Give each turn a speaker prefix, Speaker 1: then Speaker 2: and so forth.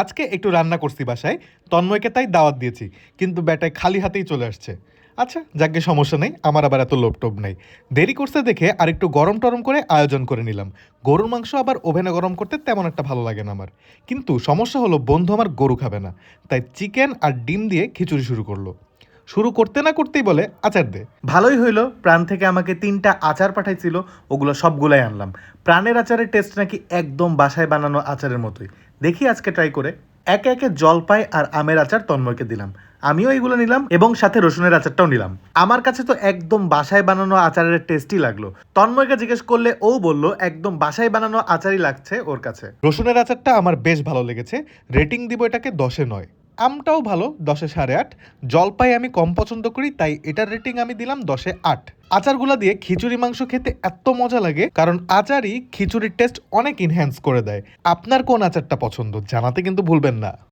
Speaker 1: আজকে একটু রান্না করছি বাসায়, তন্ময়কে তাই দাওয়াত দিয়েছি, কিন্তু ব্যাটায় খালি হাতেই চলে আসছে। আচ্ছা যাকে সমস্যা নেই, আমার আবার এত লোপটোপ নেই। দেরি করতে দেখে আর একটু গরম টরম করে আয়োজন করে নিলাম। গরুর মাংস আবার ওভেনে গরম করতে তেমন একটা ভালো লাগে না আমার। কিন্তু সমস্যা হলো বন্ধু আমার গরু খাবে না, তাই চিকেন আর ডিম দিয়ে খিচুড়ি শুরু করল। শুরু করতে না করতেই বলে আচার দে। ভালোই হইল প্রাণ থেকে আমাকে তিনটা আচার পাঠাইছিল ওগুলো সবগুলাই আনলাম। প্রাণের আচারের টেস্ট নাকি একদম বাসায় বানানো আচারের মতোই। দেখি আজকে ট্রাই করে। একে একে জলপাই আর আমের আচার তন্ময়কে দিলাম। আমিও এগুলো নিলাম এবং সাথে রসুনের আচারটাও নিলাম। আমার কাছে তো একদম বাসায় বানানো আচারের টেস্টই লাগল। তন্ময়কে জিজ্ঞেস করলে ও বলল একদম বাসায় বানানো আচারই লাগছে ওর কাছে। রসুনের আচারটা আমার বেশ ভালো লেগেছে। রেটিং দিব এটাকে দশে নয়। আমটাও ভালো, দশে সাড়ে আট। জলপাই আমি কম পছন্দ করি, তাই এটার রেটিং আমি দিলাম দশে আট। আচারগুলা দিয়ে খিচুড়ি মাংস খেতে এত মজা লাগে, কারণ আচারই খিচুড়ির টেস্ট অনেক ইনহ্যান্স করে দেয়। আপনার কোন আচারটা পছন্দ জানাতে কিন্তু ভুলবেন না।